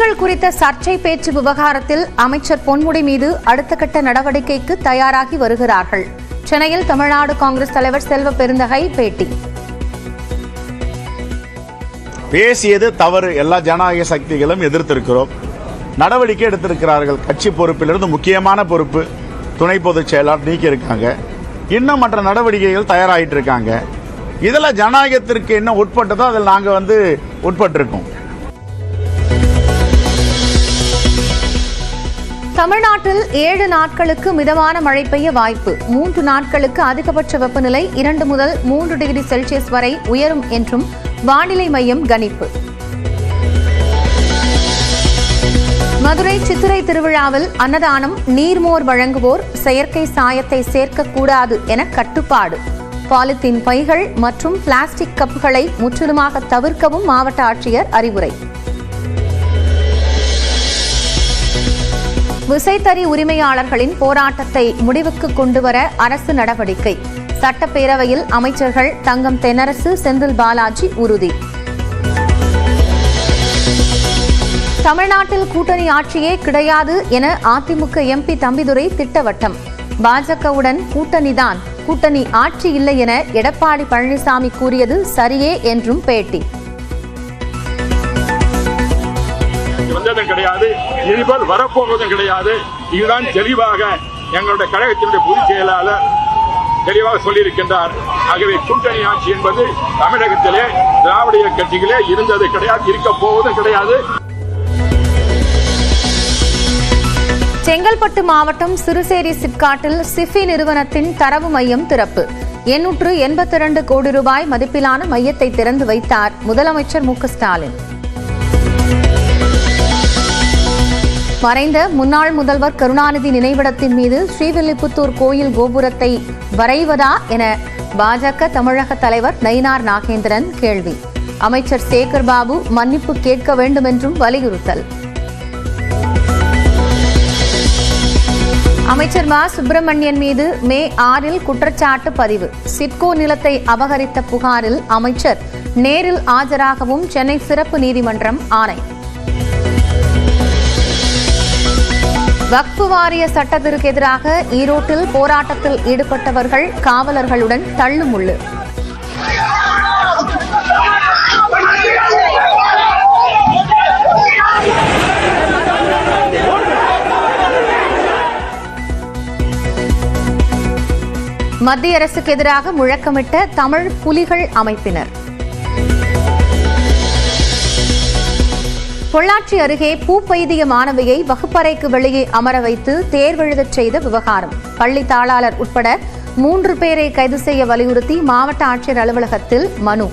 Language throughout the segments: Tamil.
பெண்கள் குறித்த சர்ச்சை பேச்சு விவகாரத்தில் அமைச்சர் பொன்முடி மீது அடுத்த கட்ட நடவடிக்கைக்கு தயாராகி வருகிறார்கள். சென்னையில் தமிழ்நாடு காங்கிரஸ் தலைவர் செல்வ பெருந்தகை பேட்டி. பேசியது தவறு. எல்லா ஜனநாயக சக்திகளும் எதிர்த்திருக்கிறோம். நடவடிக்கை எடுத்திருக்கிறார்கள். கட்சி பொறுப்பிலிருந்து முக்கியமான பொறுப்பு துணை பொதுச் செயலாளர் நீக்கி இருக்காங்க இன்னும் மற்ற நடவடிக்கைகள் தயாராகிட்டு இருக்காங்க இதில் ஜனநாயகத்திற்கு என்ன உட்பட்டதோ அதில் நாங்கள் வந்து உட்பட்டிருக்கோம். தமிழ்நாட்டில் ஏழு நாட்களுக்கு மிதமான மழை பெய்ய வாய்ப்பு. மூன்று நாட்களுக்கு அதிகபட்ச வெப்பநிலை இரண்டு முதல் மூன்று டிகிரி செல்சியஸ் வரை உயரும் என்றும் வானிலை மையம் கணிப்பு. மதுரை சித்திரை திருவிழாவில் அன்னதானம் நீர்மோர் வழங்குவோர் செயற்கை சாயத்தை சேர்க்கக்கூடாது என கட்டுப்பாடு. பாலித்தீன் பைகள் மற்றும் பிளாஸ்டிக் கப்புகளை முற்றிலுமாக தவிர்க்கவும் மாவட்ட ஆட்சியர் அறிவுரை. விசைத்தறி உரிமையாளர்களின் போராட்டத்தை முடிவுக்கு கொண்டுவர அரசு நடவடிக்கை. சட்டப்பேரவையில் அமைச்சர்கள் தங்கம் தென்னரசு செந்தில் பாலாஜி உறுதி. தமிழ்நாட்டில் கூட்டணி ஆட்சியே கிடையாது என அதிமுக எம்பி தம்பிதுரை திட்டவட்டம். பாஜகவுடன் கூட்டணிதான். கூட்டணி ஆட்சி இல்லை என எடப்பாடி பழனிசாமி கூறியது சரியே என்றும் பேட்டி. வந்ததும் கிடையாது. இனிமேல் வரப்போவதும் கிடையாது. இதுதான் தெளிவாக எங்களுடைய கழகத்தினுடைய பொதுச் செயலாளர் தெளிவாக சொல்லியிருக்கின்றார். ஆகவே கூட்டணி ஆட்சி என்பது தமிழகத்திலே திராவிட கட்சிகளே இருந்தது கிடையாது இருக்க போவதும் கிடையாது. செங்கல்பட்டு மாவட்டம் சிறுசேரி சிப்காட்டில் சிஃபி நிறுவனத்தின் தரவு மையம் திறப்பு. எண்ணூற்று எண்பத்தி இரண்டு கோடி ரூபாய் மதிப்பிலான மையத்தை திறந்து வைத்தார் முதலமைச்சர் மு ஸ்டாலின். மறைந்த முன்னாள் முதல்வர் கருணாநிதி நினைவிடத்தின் மீது ஸ்ரீவில்லிபுத்தூர் கோயில் கோபுரத்தை வரைவதா என பாஜக தமிழக தலைவர் நயினார் நாகேந்திரன் கேள்வி. அமைச்சர் சேகர் பாபு மன்னிப்பு கேட்க வேண்டும் என்றும் வலியுறுத்தல். அமைச்சர் மா. சுப்பிரமணியன் மீது மே ஆறில் குற்றச்சாட்டு பதிவு. சிட்கோ நிலத்தை அபகரித்த புகாரில் அமைச்சர் நேரில் ஆஜராகவும் சென்னை சிறப்பு நீதிமன்றம் ஆணை. வக்ஃபு வாரிய சட்டத்திற்கு எதிராக ஈரோட்டில் போராட்டத்தில் ஈடுபட்டவர்கள் காவலர்களுடன் தள்ளுமுள்ளு. மத்திய அரசுக்கு எதிராக முழக்கமிட்ட தமிழ் புலிகள் அமைப்பினர். பொள்ளாச்சி அருகே பூப்பெய்திய மாணவியை வகுப்பறைக்கு வெளியே அமர வைத்து தேர்வெழுதச் செய்த விவகாரம். பள்ளி தாளாளர் உட்பட மூன்று பேரை கைது செய்ய வலியுறுத்தி மாவட்ட ஆட்சியர் அலுவலகத்தில் மனு.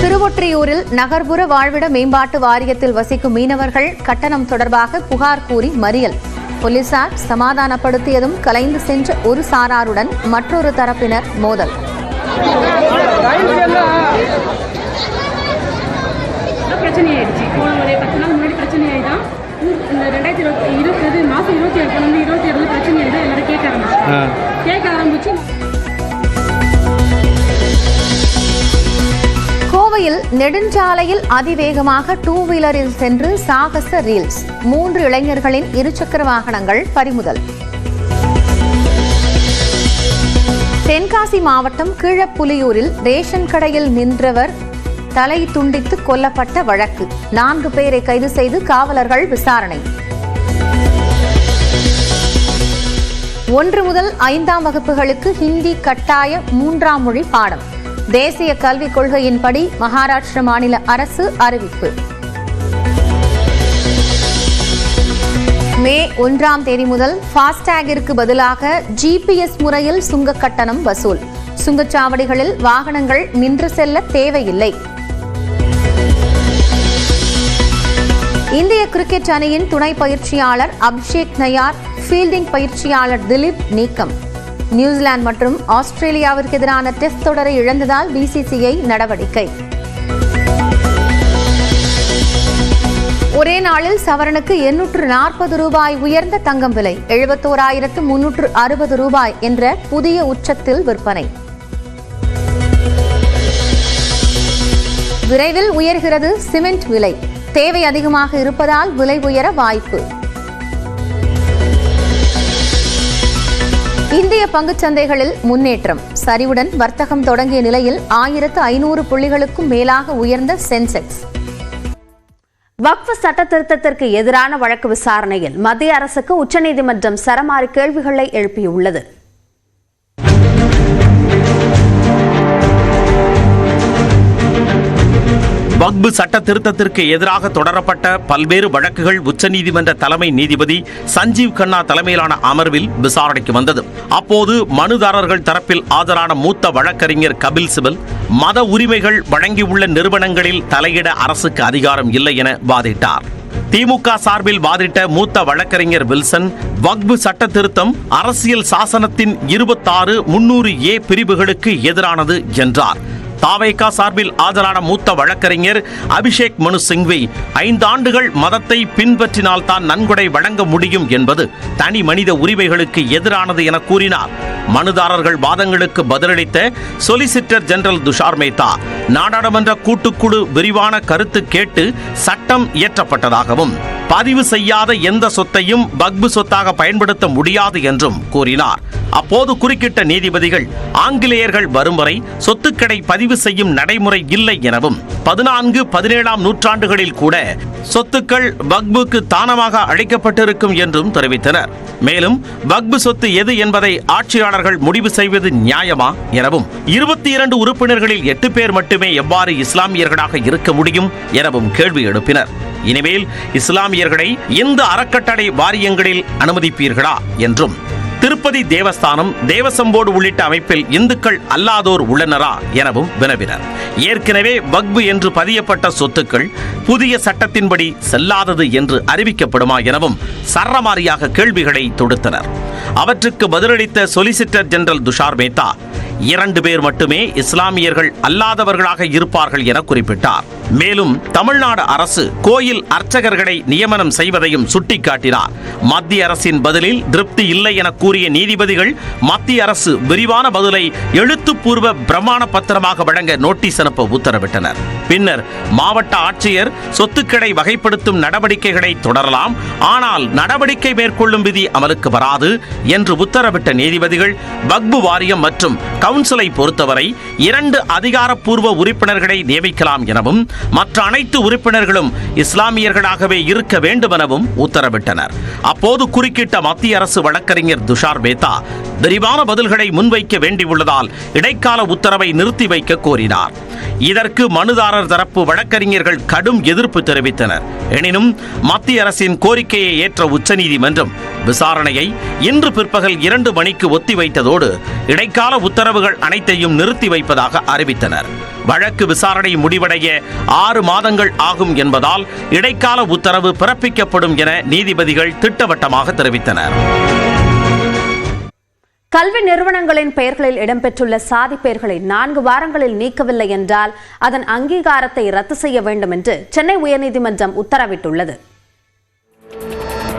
திருவொற்றியூரில் நகர்ப்புற வாழ்விட மேம்பாட்டு வாரியத்தில் வசிக்கும் மீனவர்கள் கட்டணம் தொடர்பாக புகார் கூறி மறியல். போலீசார் சமாதானப்படுத்தியதும் கலைந்து சென்ற ஒரு சாராருடன் மற்றொரு தரப்பினர் மோதல். பிரச்சனை ஆயிடுச்சு போன ஒரு பத்து நாள் முன்னாடி பிரச்சனை ஆயிதான் ஊர் இந்த ரெண்டாயிரத்தி இருபத்தி இருபது மாதம் இருபத்தி ஏழு வந்து இருபத்தி ஏழுல பிரச்சனை ஆயிதான் எல்லாரும் கேட்க ஆரம்பிச்சு கேட்க ஆரம்பிச்சு கோவையில் நெடுஞ்சாலையில் அதிவேகமாக டூ வீலரில் சென்று சாகச ரீல்ஸ் மூன்று இளைஞர்களின் இருசக்கர வாகனங்கள் பறிமுதல். தென்காசி மாவட்டம் கீழப்புலியூரில் ரேஷன் கடையில் நின்றவர் தலை துண்டித்து கொல்லப்பட்ட வழக்கு. நான்கு பேரை கைது செய்து காவலர்கள் விசாரணை. ஒன்று முதல் ஐந்தாம் வகுப்புகளுக்கு ஹிந்தி கட்டாய மூன்றாம் மொழி பாடம். தேசிய கல்விக் கொள்கையின்படி மகாராஷ்டிர மாநில அரசு அறிவிப்பு. மே ஒன்றாம் தேதி முதல் ஃபாஸ்டேகிற்கு பதிலாக ஜிபிஎஸ் முறையில் சுங்க கட்டணம் வசூல். சுங்கச்சாவடிகளில் வாகனங்கள் நின்று செல்ல தேவையில்லை. இந்திய கிரிக்கெட் அணியின் துணை பயிற்சியாளர் அபிஷேக் நயார் ஃபீல்டிங் பயிற்சியாளர் திலீப் நீக்கம். நியூசிலாந்து மற்றும் ஆஸ்திரேலியாவிற்கு எதிரான டெஸ்ட் தொடரை இழந்ததால் பிசிசிஐ நடவடிக்கை. ஒரே நாளில் சவரனுக்கு எண்ணூற்று நாற்பது ரூபாய் உயர்ந்த தங்கம் விலை எழுபத்தோராயிரத்து முன்னூற்று அறுபது ரூபாய் என்ற புதிய உச்சத்தில் விற்பனை. விரைவில் உயர்கிறது சிமெண்ட் விலை தேவை அதிகமாக இருப்பதால் விலை உயர வாய்ப்பு. இந்திய பங்குச் சந்தைகளில் முன்னேற்றம். சரிவுடன் வர்த்தகம் தொடங்கிய நிலையில் ஆயிரத்து ஐநூறு புள்ளிகளுக்கும் மேலாக உயர்ந்த சென்செக்ஸ். வக்ஃப் சட்ட திருத்தத்திற்கு எதிரான வழக்கு விசாரணையில் மத்திய அரசுக்கு உச்சநீதிமன்றம் சரமாரி கேள்விகளை எழுப்பியுள்ளது. வக்பு சட்ட திருத்தத்திற்கு எதிராக தொடரப்பட்ட பல்வேறு வழக்குகள் உச்சநீதிமன்ற தலைமை நீதிபதி சஞ்சீவ் கண்ணா தலைமையிலான அமர்வில் விசாரணைக்கு வந்தது. அப்போது மனுதாரர்கள் தரப்பில் ஆஜரான மூத்த வழக்கறிஞர் கபில் சிபல் மத உரிமைகள் வழங்கியுள்ள நிறுவனங்களில் தலையிட அரசுக்கு அதிகாரம் இல்லை என வாதிட்டார். திமுக சார்பில் வாதிட்ட மூத்த வழக்கறிஞர் வில்சன் வக்பு சட்ட திருத்தம் அரசியல் சாசனத்தின் இருபத்தாறு முன்னூறு ஏ பிரிவுகளுக்கு எதிரானது என்றார். தாவேகா சார்பில் ஆஜரான மூத்த வழக்கறிஞர் அபிஷேக் மனு சிங்வி. ஐந்தாண்டுகள் மதத்தை பின்பற்றினால் தான் நன்கொடை வழங்க முடியும் என்பது தனி மனித உரிமைகளுக்கு எதிரானது என கூறினார். மனுதாரர்கள் வாதங்களுக்கு பதிலளித்த சொலிசிட்டர் ஜெனரல் துஷார் மேத்தா நாடாளுமன்ற கூட்டுக்குழு விரிவான கருத்து கேட்டு சட்டம் இயற்றப்பட்டதாகவும் பதிவு செய்யாத எந்த சொத்தையும் பக்பு சொத்தாக பயன்படுத்த முடியாது என்றும் கூறினார். அப்போது குறுக்கிட்ட நீதிபதிகள் ஆங்கிலேயர்கள் வரும் வரை சொத்துக்களை பதிவு செய்யும் நடைமுறை இல்லை எனவும் பதினான்கு பதினேழாம் நூற்றாண்டுகளில் கூட சொத்துக்கள் பக்புக்கு தானமாக அளிக்கப்பட்டிருக்கும் என்றும் தெரிவித்தனர். மேலும் பக்பு சொத்து எது என்பதை ஆட்சியாளர்கள் முடிவு செய்வது நியாயமா? எனவும் இருபத்தி இரண்டு உறுப்பினர்களில் எட்டு பேர் மட்டுமே எவ்வாறு இஸ்லாமியர்களாக இருக்க முடியும்? எனவும் கேள்வி எழுப்பினர். இனிமேல் இஸ்லாமியர்களை இந்த அறக்கட்டளை வாரியங்களில் அனுமதிப்பீர்களா என்றும் திருப்பதி தேவஸ்தானம் தேவசம்போர்டு உள்ளிட்ட அமைப்பில் இந்துக்கள் அல்லாதோர் உள்ளனரா எனவும் வினவினர். ஏற்கனவே வக்பு என்று பதியப்பட்ட சொத்துக்கள் புதிய சட்டத்தின்படி செல்லாதது என்று அறிவிக்கப்படுமா எனவும் சரமாரியாக கேள்விகளை தொடுத்தனர். அவற்றுக்கு பதிலளித்த சொலிசிட்டர் ஜெனரல் துஷார் மேத்தா இரண்டு பேர் மட்டுமே இஸ்லாமியர்கள் அல்லாதவர்களாக இருப்பார்கள் என குறிப்பிட்டார். மேலும் தமிழ்நாடு அரசு கோயில் அர்ச்சகர்களை நியமனம் செய்வதையும் சுட்டிக்காட்டினார். மத்திய அரசின் பதிலில் திருப்தி இல்லை என கூறிய நீதிபதிகள் மத்திய அரசு விரிவான பதிலை எழுத்துப்பூர்வ பிரமாண பத்திரமாக வழங்க நோட்டீஸ் அனுப்ப உத்தரவிட்டனர். பின்னர் மாவட்ட ஆட்சியர் சொத்துக்களை வகைப்படுத்தும் நடவடிக்கைகளை தொடரலாம் ஆனால் நடவடிக்கை மேற்கொள்ளும் விதி அமலுக்கு வராது என்று உத்தரவிட்ட நீதிபதிகள் வக்பு வாரியம் மற்றும் கவுன்சிலை பொறுத்தவரை இரண்டு அதிகாரப்பூர்வ உறுப்பினர்களை நியமிக்கலாம் எனவும் மற்ற அனைத்து உறுப்பினர்களும் இஸ்லாமியர்களாகவே இருக்க வேண்டுமெனவும் உத்தரவிட்டனர். அப்போது குறுக்கிட்ட மத்திய அரசு வழக்கறிஞர் துஷார் மேத்தா விரிவான பதில்களை முன்வைக்க வேண்டியுள்ளதால் இடைக்கால உத்தரவை நிறுத்தி வைக்க கோரினார். இதற்கு மனுதாரர் தரப்பு வழக்கறிஞர்கள் கடும் எதிர்ப்பு தெரிவித்தனர். எனினும் மத்திய அரசின் கோரிக்கையை ஏற்ற உச்சநீதிமன்றம் விசாரணையை இன்று பிற்பகல் இரண்டு மணிக்கு ஒத்திவைத்ததோடு இடைக்கால உத்தரவுகள் அனைத்தையும் நிறுத்தி வைப்பதாக அறிவித்தனர். வழக்கு விசாரணை முடிவடைய ஆறு மாதங்கள் ஆகும் என்பதால் இடைக்கால உத்தரவு பிறப்பிக்கப்படும் என நீதிபதிகள் திட்டவட்டமாக தெரிவித்தனர். கல்வி நிறுவனங்களின் பெயர்களில் இடம்பெற்றுள்ள சாதி பெயர்களை நான்கு வாரங்களில் நீக்கவில்லை என்றால் அதன் அங்கீகாரத்தை ரத்து செய்ய வேண்டும் என்று சென்னை உயர்நீதிமன்றம் உத்தரவிட்டுள்ளது.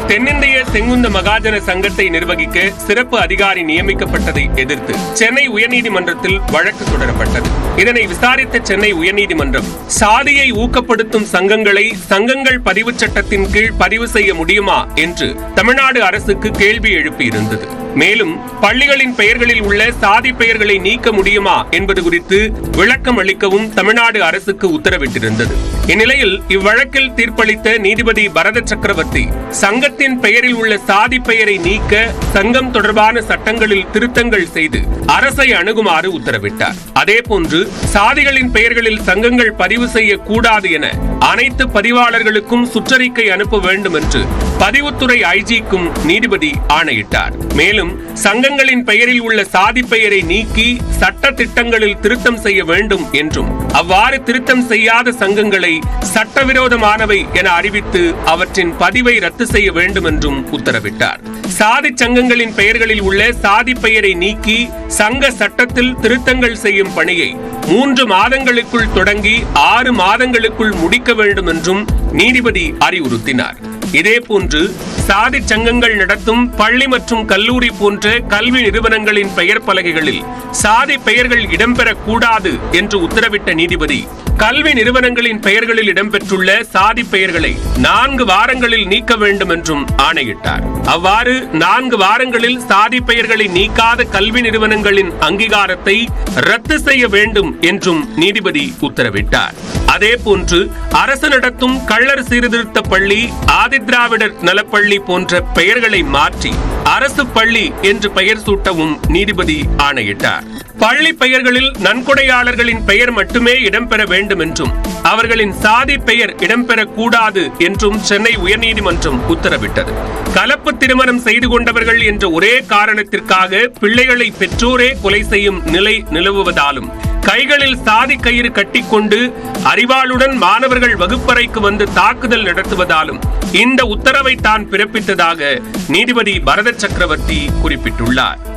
தென்னிந்திய செங்குந்த மகாஜன சங்கத்தை நிர்வகிக்க சிறப்பு அதிகாரி நியமிக்கப்பட்டதை எதிர்த்து சென்னை உயர்நீதிமன்றத்தில் வழக்கு தொடரப்பட்டது. இதனை விசாரித்த சென்னை உயர்நீதிமன்றம் சாதியை ஊக்கப்படுத்தும் சங்கங்களை சங்கங்கள் பதிவு சட்டத்தின் கீழ் பதிவு செய்ய முடியுமா என்று தமிழ்நாடு அரசுக்கு கேள்வி எழுப்பியிருந்தது. மேலும் பள்ளிகளின் பெயர்களில் உள்ள சாதி பெயர்களை நீக்க முடியுமா என்பது குறித்து விளக்கம் அளிக்கவும் தமிழ்நாடு அரசுக்கு உத்தரவிட்டிருந்தது. இந்நிலையில் இவ்வழக்கில் தீர்ப்பளித்த நீதிபதி பரத சக்கரவர்த்தி சங்கத்தின் பெயரில் உள்ள சாதி பெயரை நீக்க சங்கம் தொடர்பான சட்டங்களில் திருத்தங்கள் செய்து அரசை அணுகுமாறு உத்தரவிட்டார். அதேபோன்று சாதிகளின் பெயர்களில் சங்கங்கள் பதிவு செய்யக்கூடாது என அனைத்து பதிவாளர்களுக்கும் சுற்றறிக்கை அனுப்ப வேண்டும் என்று பதிவுத்துறை ஐஜிக்கும் நீதிபதி ஆணையிட்டார். மேலும் சங்கங்களின் பெயரில் உள்ள சாதி பெயரை நீக்கி சட்ட திட்டங்களில் திருத்தம் செய்ய வேண்டும் என்றும் அவ்வாறு திருத்தம் செய்யாத சங்கங்களை சட்டவிரோதமானவை என அறிவித்து அவற்றின் பதிவை ரத்து செய்ய வேண்டும் என்றும் உத்தரவிட்டார். சாதி சங்கங்களின் பெயர்களில் உள்ள சாதி பெயரை நீக்கி சங்க சட்டத்தில் திருத்தங்கள் செய்யும் பணியை மூன்று மாதங்களுக்குள் தொடங்கி ஆறு மாதங்களுக்குள் முடிக்க வேண்டும் என்றும் நீதிபதி அறிவுறுத்தினார். இதேபோன்று சாதி சங்கங்கள் நடத்தும் பள்ளி மற்றும் கல்லூரி போன்ற கல்வி நிறுவனங்களின் பெயர் பலகைகளில் சாதி பெயர்கள் இடம்பெறக்கூடாது என்று உத்தரவிட்ட நீதிபதி கல்வி நிறுவனங்களின் பெயர்களில் இடம்பெற்றுள்ள சாதி பெயர்களை நான்கு வாரங்களில் நீக்க வேண்டும் என்றும் ஆணையிட்டார். அவ்வாறு நான்கு வாரங்களில் சாதி பெயர்களை நீக்காத கல்வி நிறுவனங்களின் அங்கீகாரத்தை ரத்து செய்ய வேண்டும் என்றும் நீதிபதி உத்தரவிட்டார். அதேபோன்று அரசு நடத்தும் கள்ளர் சீர்திருத்த பள்ளி ஆதிதிராவிடர் நலப்பள்ளி போன்ற பெயர்களை மாற்றி அரசு பள்ளி என்று பெயர் சூட்டவும் நீதிபதி ஆணையிட்டார். பள்ளி பெயர்களில் நன்கொடையாளர்களின் பெயர் மட்டுமே இடம்பெற வேண்டும் என்றும் அவர்களின் சாதி பெயர் இடம்பெறக்கூடாது என்றும் சென்னை உயர்நீதிமன்றம் உத்தரவிட்டது. கலப்பு திருமணம் செய்து கொண்டவர்கள் என்ற ஒரே காரணத்திற்காக பிள்ளைகளை பெற்றோரே கொலை செய்யும் நிலை நிலவுவதாலும் கைகளில் சாதி கயிறு கட்டிக்கொண்டு அறிவாளுடன் மாணவர்கள் வகுப்பறைக்கு வந்து தாக்குதல் நடத்துவதாலும் இந்த உத்தரவை தான் பிறப்பித்ததாக நீதிபதி பரத சக்கரவர்த்தி குறிப்பிட்டுள்ளார்.